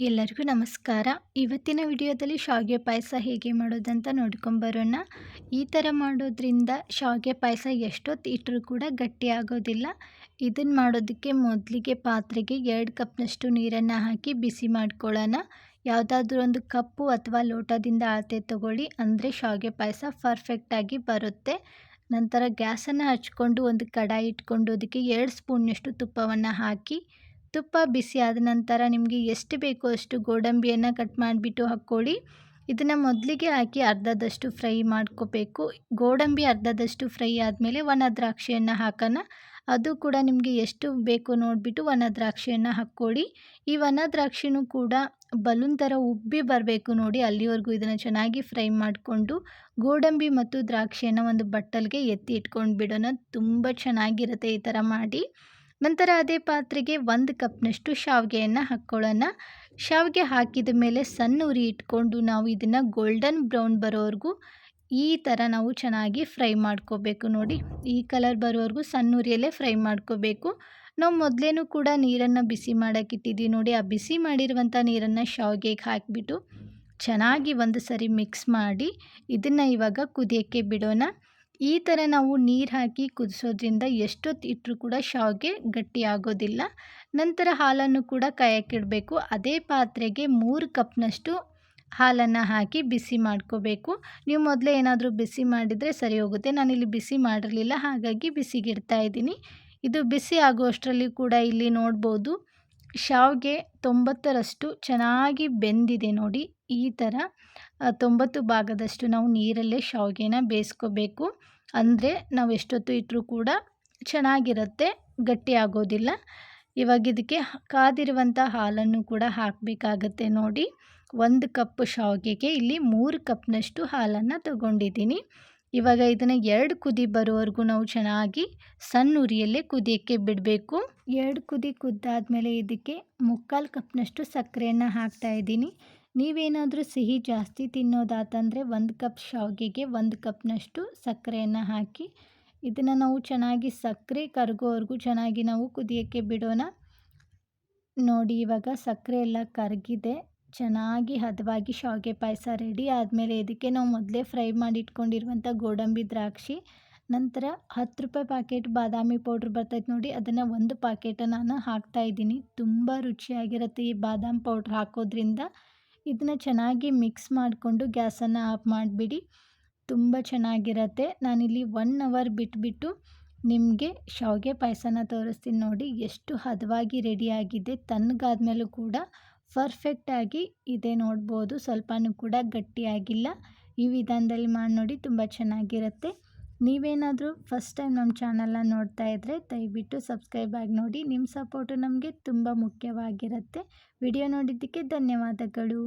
ಎಲ್ಲರಿಗೂ ನಮಸ್ಕಾರ. ಇವತ್ತಿನ ವಿಡಿಯೋದಲ್ಲಿ ಶಾವಿಗೆ ಪಾಯಸ ಹೇಗೆ ಮಾಡೋದಂತ ನೋಡ್ಕೊಂಬರೋಣ ಈ ಥರ ಮಾಡೋದ್ರಿಂದ ಶಾವಿಗೆ ಪಾಯಸ ಎಷ್ಟೊತ್ತು ಇಟ್ಟರೂ ಕೂಡ ಗಟ್ಟಿ ಆಗೋದಿಲ್ಲ. ಇದನ್ನು ಮಾಡೋದಕ್ಕೆ ಮೊದಲಿಗೆ ಪಾತ್ರೆಗೆ ಎರಡು ಕಪ್ನಷ್ಟು ನೀರನ್ನು ಹಾಕಿ ಬಿಸಿ ಮಾಡ್ಕೊಳ್ಳೋಣ. ಯಾವುದಾದ್ರೂ ಒಂದು ಕಪ್ಪು ಅಥವಾ ಲೋಟದಿಂದ ಅಳತೆ ತಗೊಳ್ಳಿ. ಅಂದರೆ ಶಾವಿಗೆ ಪಾಯಸ ಪರ್ಫೆಕ್ಟಾಗಿ ಬರುತ್ತೆ. ನಂತರ ಗ್ಯಾಸನ್ನು ಹಚ್ಕೊಂಡು ಒಂದು ಕಡಾಯಿ ಇಟ್ಕೊಂಡು, ಅದಕ್ಕೆ ಎರಡು ಸ್ಪೂನ್ನಷ್ಟು ತುಪ್ಪವನ್ನು ಹಾಕಿ ತುಪ್ಪ ಬಿಸಿ ಆದ ನಂತರ ನಿಮಗೆ ಎಷ್ಟು ಬೇಕೋ ಅಷ್ಟು ಗೋಡಂಬಿಯನ್ನು ಕಟ್ ಮಾಡಿಬಿಟ್ಟು ಹಾಕ್ಕೊಳ್ಳಿ. ಇದನ್ನು ಮೊದಲಿಗೆ ಹಾಕಿ ಅರ್ಧದಷ್ಟು ಫ್ರೈ ಮಾಡ್ಕೋಬೇಕು. ಗೋಡಂಬಿ ಅರ್ಧದಷ್ಟು ಫ್ರೈ ಆದಮೇಲೆ ಒಣ ದ್ರಾಕ್ಷಿಯನ್ನು ಹಾಕೋಣ. ಅದು ಕೂಡ ನಿಮಗೆ ಎಷ್ಟು ಬೇಕು ನೋಡಿಬಿಟ್ಟು ಒಣ ದ್ರಾಕ್ಷಿಯನ್ನು ಹಾಕ್ಕೊಳ್ಳಿ. ಈ ಒಣ ದ್ರಾಕ್ಷಿನೂ ಕೂಡ ಬಲೂನ್ ಥರ ಉಬ್ಬಿ ಬರಬೇಕು ನೋಡಿ, ಅಲ್ಲಿವರೆಗೂ ಇದನ್ನು ಚೆನ್ನಾಗಿ ಫ್ರೈ ಮಾಡಿಕೊಂಡು ಗೋಡಂಬಿ ಮತ್ತು ದ್ರಾಕ್ಷಿಯನ್ನು ಒಂದು ಬಟ್ಟಲಿಗೆ ಎತ್ತಿ ಇಟ್ಕೊಂಡು ಬಿಡೋಣ. ತುಂಬ ಚೆನ್ನಾಗಿರುತ್ತೆ ಈ ಥರ ಮಾಡಿ. ನಂತರ ಅದೇ ಪಾತ್ರೆಗೆ ಒಂದು ಕಪ್ನಷ್ಟು ಶಾವಿಗೆಯನ್ನು ಹಾಕ್ಕೊಳ್ಳೋಣ ಶಾವಿಗೆ ಹಾಕಿದ ಮೇಲೆ ಸಣ್ಣ ಉರಿ ಇಟ್ಕೊಂಡು ನಾವು ಇದನ್ನು ಗೋಲ್ಡನ್ ಬ್ರೌನ್ ಬರೋವರೆಗೂ ಈ ಥರ ನಾವು ಚೆನ್ನಾಗಿ ಫ್ರೈ ಮಾಡ್ಕೋಬೇಕು ನೋಡಿ. ಈ ಕಲರ್ ಬರೋವರೆಗೂ ಸಣ್ಣ ಉರಿಯಲ್ಲೇ ಫ್ರೈ ಮಾಡ್ಕೋಬೇಕು. ನಾವು ಮೊದಲೇನೂ ಕೂಡ ನೀರನ್ನು ಬಿಸಿ ಮಾಡೋಕ್ಕಿಟ್ಟಿದ್ದೀವಿ ನೋಡಿ. ಆ ಬಿಸಿ ಮಾಡಿರುವಂಥ ನೀರನ್ನು ಶಾವಿಗೆಗೆ ಹಾಕಿಬಿಟ್ಟು ಚೆನ್ನಾಗಿ ಒಂದು ಸರಿ ಮಿಕ್ಸ್ ಮಾಡಿ ಇದನ್ನು ಇವಾಗ ಕುದಿಯೋಕ್ಕೆ ಬಿಡೋಣ. ಈ ಥರ ನಾವು ನೀರು ಹಾಕಿ ಕುದಿಸೋದ್ರಿಂದ ಎಷ್ಟೊತ್ತು ಇಟ್ಟರೂ ಕೂಡ ಶಾವಿಗೆ ಗಟ್ಟಿ ಆಗೋದಿಲ್ಲ. ನಂತರ ಹಾಲನ್ನು ಕೂಡ ಕಾಯಕ್ಕಿಡಬೇಕು ಅದೇ ಪಾತ್ರೆಗೆ ಮೂರು ಕಪ್ನಷ್ಟು ಹಾಲನ್ನು ಹಾಕಿ ಬಿಸಿ ಮಾಡ್ಕೋಬೇಕು. ನೀವು ಮೊದಲೇ ಏನಾದರೂ ಬಿಸಿ ಮಾಡಿದರೆ ಸರಿ ಹೋಗುತ್ತೆ. ನಾನಿಲ್ಲಿ ಬಿಸಿ ಮಾಡಿರಲಿಲ್ಲ, ಹಾಗಾಗಿ ಬಿಸಿಗಿಡ್ತಾ ಇದ್ದೀನಿ. ಇದು ಬಿಸಿ ಆಗುವಷ್ಟರಲ್ಲಿ ಕೂಡ ಇಲ್ಲಿ ನೋಡ್ಬೋದು. ಶಾವಿಗೆ ತೊಂಬತ್ತರಷ್ಟು ಚೆನ್ನಾಗಿ ಬೆಂದಿದೆ ನೋಡಿ ಈ ಥರ. ತೊಂಬತ್ತು ಭಾಗದಷ್ಟು ನಾವು ನೀರಲ್ಲೇ ಶಾವಿಗೆನ ಬೇಯಿಸ್ಕೋಬೇಕು. ಅಂದರೆ ನಾವು ಎಷ್ಟೊತ್ತು ಇಟ್ಟರೂ ಕೂಡ ಚೆನ್ನಾಗಿರುತ್ತೆ, ಗಟ್ಟಿ ಆಗೋದಿಲ್ಲ. ಇವಾಗ ಇದಕ್ಕೆ ಕಾದಿರುವಂಥ ಹಾಲನ್ನು ಕೂಡ ಹಾಕಬೇಕಾಗತ್ತೆ ನೋಡಿ. ಒಂದು ಕಪ್ ಶಾವಿಗೆಗೆ ಇಲ್ಲಿ ಮೂರು ಕಪ್ನಷ್ಟು ಹಾಲನ್ನು ತಗೊಂಡಿದ್ದೀನಿ. ಇವಾಗ ಇದನ್ನು ಎರಡು ಕುದಿ ಬರೋವರೆಗೂ ನಾವು ಚೆನ್ನಾಗಿ ಸಣ್ಣ ಉರಿಯಲ್ಲೇ ಕುದಿಯೋಕ್ಕೆ ಬಿಡಬೇಕು. ಎರಡು ಕುದಿ ಕುದ್ದಾದಮೇಲೆ ಇದಕ್ಕೆ ಮುಕ್ಕಾಲು ಕಪ್ನಷ್ಟು ಸಕ್ಕರೆಯನ್ನು ಹಾಕ್ತಾ ಇದ್ದೀನಿ. ನೀವೇನಾದರೂ ಸಿಹಿ ಜಾಸ್ತಿ ತಿನ್ನೋದಾತಂದರೆ ಒಂದು ಕಪ್ ಶಾವಿಗೆಗೆ ಒಂದು ಕಪ್ನಷ್ಟು ಸಕ್ಕರೆಯನ್ನು ಹಾಕಿ, ಇದನ್ನು ನಾವು ಚೆನ್ನಾಗಿ ಸಕ್ಕರೆ ಕರಗೋವರೆಗೂ ಚೆನ್ನಾಗಿ ನಾವು ಕುದಿಯೋಕ್ಕೆ ಬಿಡೋಣ. ನೋಡಿ ಇವಾಗ ಸಕ್ಕರೆ ಎಲ್ಲ ಕರಗಿದೆ. ಚೆನ್ನಾಗಿ ಹದವಾಗಿ ಶಾವಿಗೆ ಪಾಯಸ ರೆಡಿ ಆದಮೇಲೆ ಇದಕ್ಕೆ ನಾವು ಮೊದಲೇ ಫ್ರೈ ಮಾಡಿ ಇಟ್ಕೊಂಡಿರುವಂಥ ಗೋಡಂಬಿ ದ್ರಾಕ್ಷಿ, ನಂತರ ಹತ್ತು ರೂಪಾಯಿ ಪ್ಯಾಕೆಟ್ ಬಾದಾಮಿ ಪೌಡ್ರ್ ಬರ್ತೈತೆ ನೋಡಿ, ಅದನ್ನು ಒಂದು ಪ್ಯಾಕೆಟ ನಾನು ಹಾಕ್ತಾಯಿದ್ದೀನಿ ತುಂಬ ರುಚಿಯಾಗಿರುತ್ತೆ ಈ ಬಾದಾಮಿ ಪೌಡ್ರ್ ಹಾಕೋದ್ರಿಂದ. ಇದನ್ನು ಚೆನ್ನಾಗಿ ಮಿಕ್ಸ್ ಮಾಡಿಕೊಂಡು ಗ್ಯಾಸನ್ನು ಆಫ್ ಮಾಡಿಬಿಡಿ. ತುಂಬ ಚೆನ್ನಾಗಿರತ್ತೆ. ನಾನಿಲ್ಲಿ ಒನ್ ಅವರ್ ಬಿಟ್ಬಿಟ್ಟು ನಿಮಗೆ ಶಾವಿಗೆ ಪಾಯಸನ ತೋರಿಸ್ತೀನಿ ನೋಡಿ, ಎಷ್ಟು ಹದವಾಗಿ ರೆಡಿಯಾಗಿದೆ ತಣ್ಣಗಾದ್ಮೇಲೂ ಕೂಡ ಪರ್ಫೆಕ್ಟಾಗಿ ಇದೆ ನೋಡ್ಬೋದು. ಸ್ವಲ್ಪನೂ ಕೂಡ ಗಟ್ಟಿಯಾಗಿಲ್ಲ. ಈ ವಿಧಾನದಲ್ಲಿ ಮಾಡಿ ನೋಡಿ, ತುಂಬ ಚೆನ್ನಾಗಿರುತ್ತೆ. ನೀವೇನಾದರೂ ಫಸ್ಟ್ ಟೈಮ್ ನಮ್ಮ ಚಾನಲ್ನ ನೋಡ್ತಾ ಇದ್ದರೆ ದಯವಿಟ್ಟು ಸಬ್ಸ್ಕ್ರೈಬ್ ಆಗಿ ನೋಡಿ. ನಿಮ್ಮ ಸಪೋರ್ಟು ನಮಗೆ ತುಂಬ ಮುಖ್ಯವಾಗಿರುತ್ತೆ. ವಿಡಿಯೋ ನೋಡಿದ್ದಕ್ಕೆ ಧನ್ಯವಾದಗಳು.